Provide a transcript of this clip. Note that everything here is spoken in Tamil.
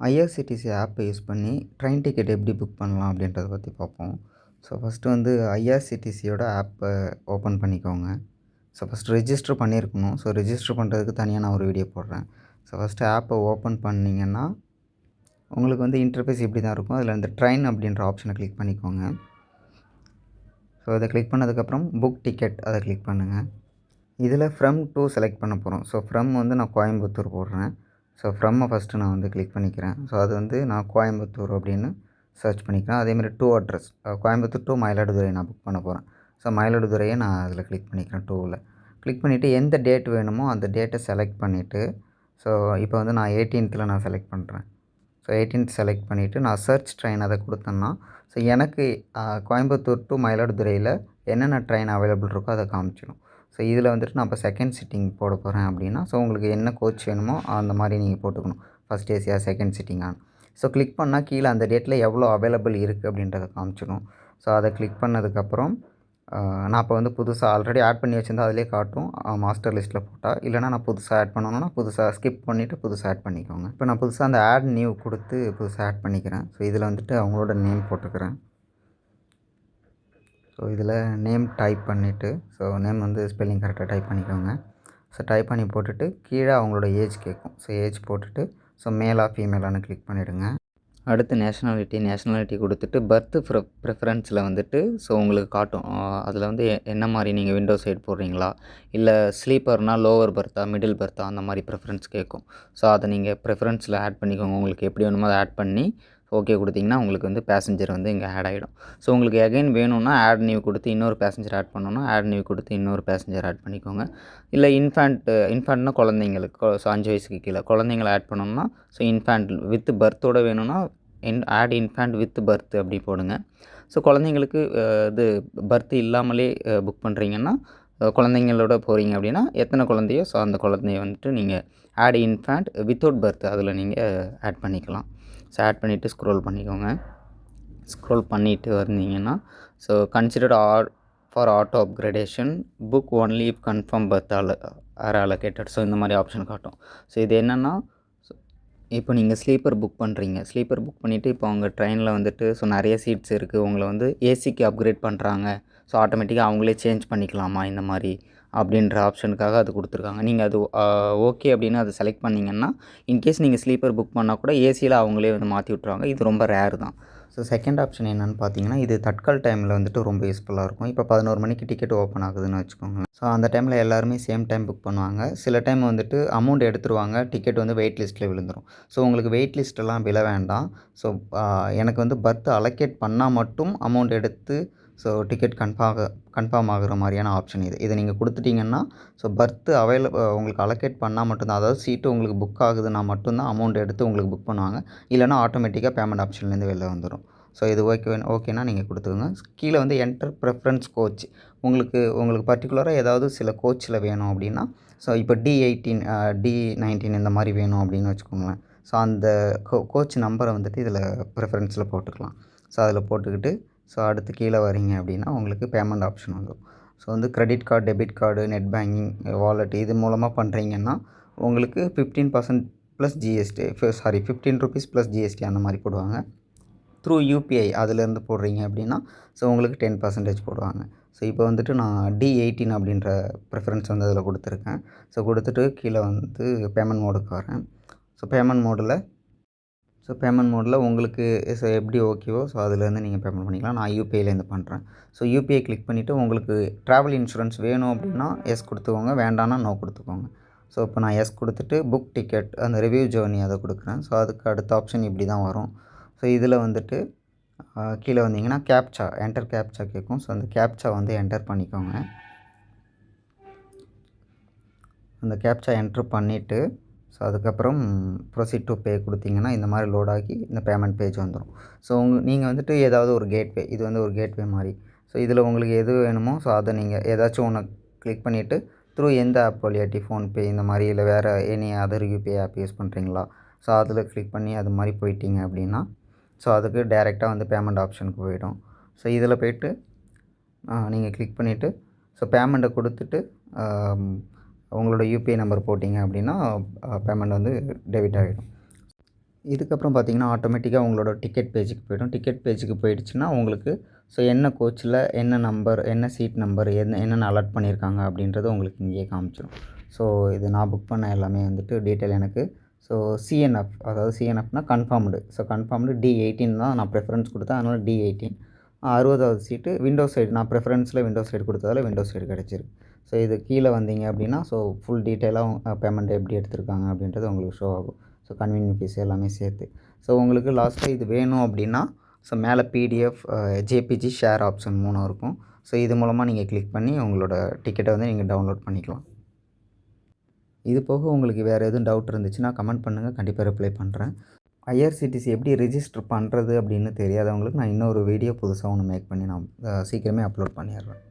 ஐஆர்சிடிசி ஆப்பை யூஸ் பண்ணி ட்ரெயின் டிக்கெட் எப்படி புக் பண்ணலாம் அப்படின்றத பற்றி பார்ப்போம். ஸோ ஃபஸ்ட்டு வந்து ஐஆர்சிடிசியோட ஆப்பை ஓப்பன் பண்ணிக்கோங்க. ஸோ ஃபஸ்ட்டு ரிஜிஸ்டர் பண்ணியிருக்கணும். ஸோ ரிஜிஸ்டர் பண்ணுறதுக்கு தனியாக நான் ஒரு வீடியோ போடுறேன். ஸோ ஃபஸ்ட்டு ஆப்பை ஓப்பன் பண்ணிங்கன்னா உங்களுக்கு வந்து இன்டர்ஃபேஸ் இப்படி தான் இருக்கும். அதில் இந்த ட்ரெயின் அப்படின்ற ஆப்ஷனை கிளிக் பண்ணிக்கோங்க. ஸோ அதை கிளிக் பண்ணதுக்கப்புறம் புக் டிக்கெட் அதை கிளிக் பண்ணுங்கள் இதில் ஃப்ரம் டூ செலக்ட் பண்ண போகிறோம் ஸோ ஃப்ரம் வந்து நான் கோயம்புத்தூர் போடுறேன். ஸோ ஃப்ரம்மை ஃபஸ்ட்டு நான் வந்து கிளிக் பண்ணிக்கிறேன். ஸோ அது வந்து நான் கோயம்புத்தூர் அப்படின்னு சர்ச் பண்ணிக்கிறேன். அதேமாதிரி to address Coimbatore to Mayiladuthurai நான் புக் பண்ண போகிறேன் ஸோ மயிலாடுதுறையை நான் அதில் கிளிக் பண்ணிக்கிறேன் டூவில் கிளிக் பண்ணிவிட்டு எந்த டேட் வேணுமோ அந்த டேட்டை செலக்ட் பண்ணிவிட்டு ஸோ இப்போ வந்து நான் எயிட்டீன்த்தில் நான் செலக்ட் பண்ணுறேன் ஸோ எயிட்டீன்த் செலக்ட் பண்ணிவிட்டு நான் சர்ச் ட்ரெயின் அதை கொடுத்தேன்னா ஸோ எனக்கு கோயம்புத்தூர் டு மயிலாடுதுறையில் என்னென்ன ட்ரெயின் அவைலபிள் இருக்கோ அதை காமிச்சிடும் ஸோ இதில் வந்துட்டு நான் இப்போ செகண்ட் சிட்டிங் போட போகிறேன் அப்படின்னா ஸோ உங்களுக்கு என்ன கோச் வேணுமோ அந்த மாதிரி நீங்கள் போட்டுக்கணும். ஃபஸ்ட் ஏசியா செகண்ட் சிட்டிங்கான ஸோ கிளிக் பண்ணால் கீழே அந்த டேட்டில் எவ்வளோ அவைலபிள் இருக்குது அப்படின்றத காமிச்சிடும். ஸோ அதை கிளிக் பண்ணதுக்கப்புறம் நான் இப்போ வந்து புதுசாக ஆல்ரெடி ஆட் பண்ணி வச்சுருந்தா அதிலே காட்டும். மாஸ்டர் லிஸ்ட்டில் போட்டால் இல்லைனா நான் புதுசாக ஆட் பண்ணணும்னா புதுசாக ஸ்கிப் பண்ணிவிட்டு புதுசாக ஆட் பண்ணிக்கோங்க. இப்போ நான் புதுசாக அந்த ஆட் நியூ கொடுத்து புதுசாக ஆட் பண்ணிக்கிறேன். ஸோ இதில் வந்துட்டு அவங்களோட நேம் போட்டுக்கிறேன். ஸோ இதில் நேம் டைப் பண்ணிவிட்டு ஸோ நேம் வந்து ஸ்பெல்லிங் கரெக்டாக டைப் பண்ணிக்கோங்க. ஸோ டைப் பண்ணி போட்டுட்டு கீழே அவங்களோட ஏஜ் கேட்கும் ஸோ ஏஜ் போட்டுட்டு ஸோ மேலாக ஃபீமேலானு கிளிக் பண்ணிவிடுங்க அடுத்து நேஷ்னாலிட்டி நேஷ்னாலிட்டி கொடுத்துட்டு பர்த்து ப்ரெ ப்ரிஃபரன்ஸில் வந்துட்டு ஸோ உங்களுக்கு காட்டும். அதில் வந்து என்ன மாதிரி நீங்கள் விண்டோ சைடு போடுறீங்களா? இல்லை ஸ்லீப்பர்னால் லோவர் பர்த்தா மிடில் பர்த்தா அந்த மாதிரி ப்ரிஃபரன்ஸ் கேட்கும் ஸோ அதை நீங்கள் ப்ரிஃபரன்ஸில் ஆட் பண்ணிக்கோங்க. உங்களுக்கு எப்படி வேணுமோ அதை ஆட் பண்ணி ஓகே கொடுத்தீங்கன்னா உங்களுக்கு வந்து பேசஞ்சர் வந்து இங்கே ஆட் ஆகிடும் ஸோ உங்களுக்கு எகைன் வேணும்னா ஆட் நியூ கொடுத்து இன்னொரு பேசஞ்சர் ஆட் பண்ணணும்னா ஆட் நியூ கொடுத்து இன்னொரு பேசஞ்சர் ஆட் பண்ணிக்கோங்க. இல்லை இன்ஃபேண்ட் இன்ஃபேண்ட்னா குழந்தைங்களுக்கு ஸோ அஞ்சு வயசுக்கு கீழே குழந்தைங்களை ஆட் பண்ணணும்னா ஸோ இன்ஃபேண்ட் வித் பர்த்தோட வேணும்னா in add infant with berth அப்படி போடுங்க. ஸோ குழந்தைங்களுக்கு இது பர்த் இல்லாமலே புக் பண்ணுறீங்கன்னா குழந்தைங்களோட போகிறீங்க அப்படின்னா எத்தனை குழந்தையோ ஸோ அந்த குழந்தைய வந்துட்டு நீங்கள் ஆட் இன்ஃபேண்ட் வித்தவுட் பர்த் அதில் நீங்கள் ஆட் பண்ணிக்கலாம். ஸோ ஆட் பண்ணிவிட்டு ஸ்க்ரோல் பண்ணிக்கோங்க. ஸ்க்ரோல் பண்ணிவிட்டு வந்தீங்கன்னா so considered are for auto upgradation book only if confirm berth all are allocated so இந்த மாதிரி ஆப்ஷன் காட்டும். ஸோ இது என்னென்னா இப்போ நீங்கள் ஸ்லீப்பர் புக் பண்ணுறீங்க ஸ்லீப்பர் புக் பண்ணிவிட்டு இப்போ அவங்க ட்ரெயினில் வந்துட்டு ஸோ நிறைய சீட்ஸ் இருக்குது உங்களை வந்து ஏசிக்கு அப்கிரேட் பண்ணுறாங்க ஸோ ஆட்டோமேட்டிக்காக அவங்களே சேஞ்ச் பண்ணிக்கலாமா? இந்த மாதிரி. அப்படின்ற ஆப்ஷனுக்காக அது கொடுத்துருக்காங்க. நீங்கள் அது ஓகே அப்படின்னு அதை செலக்ட் பண்ணிங்கன்னா இன்கேஸ் நீங்கள் ஸ்லீப்பர் புக் பண்ணால் கூட ஏசியில் அவங்களே வந்து மாற்றி விட்ருவாங்க இது ரொம்ப ரேர் தான். ஸோ செகண்ட் ஆப்ஷன் என்னென்னு பார்த்தீங்கன்னா இது தட்கால் டைமில் வந்துட்டு ரொம்ப யூஸ்ஃபுல்லாக இருக்கும். இப்போ பதினோரு மணிக்கு டிக்கெட் ஓப்பன் ஆகுதுன்னு வச்சுக்கோங்களேன். ஸோ அந்த டைமில் எல்லாருமே சேம் டைம் புக் பண்ணுவாங்க. சில டைம் வந்துட்டு அமௌண்ட் எடுத்துருவாங்க. டிக்கெட் வந்து வெயிட் லிஸ்ட்டில் விழுந்துடும் ஸோ உங்களுக்கு வெயிட் லிஸ்ட்டெல்லாம் விழ வேண்டாம். ஸோ எனக்கு வந்து பர்த் அலோகேட் பண்ணால் மட்டும் அமௌண்ட் எடுத்து ஸோ டிக்கெட் கன்ஃபார்ம் கன்ஃபார்ம் ஆகிற மாதிரியான ஆப்ஷன் இது. இதை நீங்கள் கொடுத்துட்டிங்கன்னா ஸோ பர்த்து அவைல உங்களுக்கு அலோகேட் பண்ணால் மட்டும்தான் அதாவது சீட்டு உங்களுக்கு புக் ஆகுதுன்னா மட்டும்தான் அமௌண்ட் எடுத்து உங்களுக்கு புக் பண்ணுவாங்க. இல்லைனா ஆட்டோமேட்டிக்காக பேமெண்ட் ஆப்ஷன்லேருந்து வெளில வந்துடும் ஸோ இது ஓகே ஓகேனா நீங்கள் கொடுத்துக்கோங்க. கீழே வந்து என்டர் ப்ரெஃபரன்ஸ் கோச் உங்களுக்கு உங்களுக்கு பர்டிகுலராக ஏதாவது சில கோச்சில் வேணும் அப்படின்னா ஸோ இப்போ டி எயிட்டீன் டி நைன்டீன் இந்த மாதிரி வேணும் அப்படின்னு வச்சுக்கோங்களேன். ஸோ அந்த கோ கோச் நம்பரை வந்துட்டு இதில் ப்ரிஃபரன்ஸில் போட்டுக்கலாம். ஸோ அதில் போட்டுக்கிட்டு ஸோ அடுத்து கீழே வரீங்க அப்படின்னா உங்களுக்கு பேமெண்ட் ஆப்ஷன் வந்துடும் ஸோ வந்து credit card debit card net banking wallet இது மூலமாக பண்ணுறீங்கன்னா உங்களுக்கு fifteen percent plus GST sorry fifteen rupees plus GST அந்த மாதிரி போடுவாங்க. த்ரூ யூபிஐ அதுலேருந்து போடுறீங்க அப்படின்னா ஸோ உங்களுக்கு டென் பர்சன்டேஜ் போடுவாங்க. ஸோ இப்போ வந்துட்டு நான் டி எயிட்டீன் அப்படின்ற ப்ரிஃபரன்ஸ் வந்து அதில் கொடுத்துருக்கேன். ஸோ கொடுத்துட்டு கீழே வந்து பேமெண்ட் மோடுக்கு வரேன். ஸோ பேமெண்ட் மோடில் ஸோ பேமெண்ட் மோடில் உங்களுக்கு ஸோ எப்படி ஓகேவோ ஸோ அதுலேருந்து நீங்கள் பேமெண்ட் பண்ணிக்கலாம். நான் யூபிஐலேருந்து பண்ணுறேன். ஸோ யூபிஐ கிளிக் பண்ணிவிட்டு உங்களுக்கு ட்ராவல் இன்சூரன்ஸ் வேணும் அப்படின்னா எஸ் கொடுத்துக்கோங்க. வேண்டாம்னா நோ கொடுத்துக்கோங்க. ஸோ இப்போ நான் எஸ் கொடுத்துட்டு புக் டிக்கெட் அந்த ரிவ்யூ ஜேர்னி அதை கொடுக்குறேன். ஸோ அதுக்கு அடுத்த ஆப்ஷன் இப்படி தான் வரும். ஸோ இதில் வந்துட்டு கீழே வந்தீங்கன்னா கேப்சா என்டர் கேப்சா கேட்கும். ஸோ அந்த கேப்சா வந்து என்டர் பண்ணிக்கோங்க. அந்த கேப்சா என்ட்ரு பண்ணிவிட்டு ஸோ அதுக்கப்புறம் ப்ரொசீட் டு பே கொடுத்தீங்கன்னா இந்த மாதிரி லோட் ஆகி இந்த பேமெண்ட் பேஜ் வந்துடும் ஸோ உங்க நீங்கள் வந்துட்டு ஏதாவது ஒரு கேட்வே இது வந்து ஒரு கேட்வே மாதிரி. ஸோ இதில் உங்களுக்கு எது வேணுமோ ஸோ அதை நீங்கள் ஏதாச்சும் ஒன்று கிளிக் பண்ணிவிட்டு த்ரூ எந்த ஆப் வழியாட்டி ஃபோன்பே இந்த மாதிரி இல்லை வேறு any other UPI app use பண்ணுறீங்களா ஸோ அதில் கிளிக் பண்ணி அது மாதிரி போயிட்டீங்க அப்படின்னா ஸோ அதுக்கு டேரெக்டாக வந்து பேமெண்ட் ஆப்ஷனுக்கு போயிடும். ஸோ இதில் போய்ட்டு நீங்கள் கிளிக் பண்ணிவிட்டு ஸோ பேமெண்ட்டை கொடுத்துட்டு உங்களோட யூபிஐ நம்பர் போட்டிங்க அப்படின்னா பேமெண்ட் வந்து டெபிட் ஆகிடும் இதுக்கப்புறம் பார்த்தீங்கன்னா ஆட்டோமேட்டிக்காக உங்களோட டிக்கெட் பேஜுக்கு போய்டும். டிக்கெட் பேஜுக்கு போயிடுச்சுன்னா உங்களுக்கு ஸோ என்ன கோச்சில் என்ன நம்பர் என்ன சீட் நம்பர் என்ன என்னென்ன அலர்ட் பண்ணியிருக்காங்க அப்படின்றது உங்களுக்கு இங்கேயே காமிச்சிடும் ஸோ இது நான் புக் பண்ண எல்லாமே வந்துட்டு டீட்டெயில் எனக்கு. ஸோ சிஎன்எஃப் அதாவது சிஎன்எஃப்னால் confirmed so confirmed D eighteen தான் நான் ப்ரிஃபரன்ஸ் கொடுத்தேன். அதனால் டி எயிட்டீன் அறுபதாவது சீட்டு விண்டோ சைடு நான் ப்ரிஃபரன்ஸில் விண்டோ சைடு கொடுத்ததால விண்டோ சைடு கிடச்சிருக்கு. ஸோ இது கீழே வந்தீங்க அப்படின்னா ஸோ ஃபுல் டீட்டெயிலாக பேமெண்ட் எப்படி எடுத்திருக்காங்க அப்படின்றது உங்களுக்கு ஷோ ஆகும். ஸோ கன்வீனியன் ஃபீஸ் எல்லாமே சேர்த்து. ஸோ உங்களுக்கு லாஸ்ட்டாக இது வேணும் அப்படின்னா ஸோ மேலே பிடிஎஃப் ஜேபிஜி ஷேர் ஆப்ஷன் மூணும் இருக்கும். ஸோ இது மூலமாக நீங்கள் கிளிக் பண்ணி உங்களோட டிக்கெட்டை வந்து நீங்கள் டவுன்லோட் பண்ணிக்கலாம். இது போக உங்களுக்கு வேறு எதுவும் டவுட் இருந்துச்சுன்னா கமெண்ட் பண்ணுங்கள் கண்டிப்பாக ரிப்ளை பண்ணுறேன் ஐஆர்சிடிசி எப்படி ரிஜிஸ்டர் பண்ணுறது அப்படின்னு தெரியாதவங்களுக்கு நான் இன்னொரு வீடியோ புதுசாக ஒன்று மேக் பண்ணி நான் சீக்கிரமே அப்லோட் பண்ணிடுறேன்.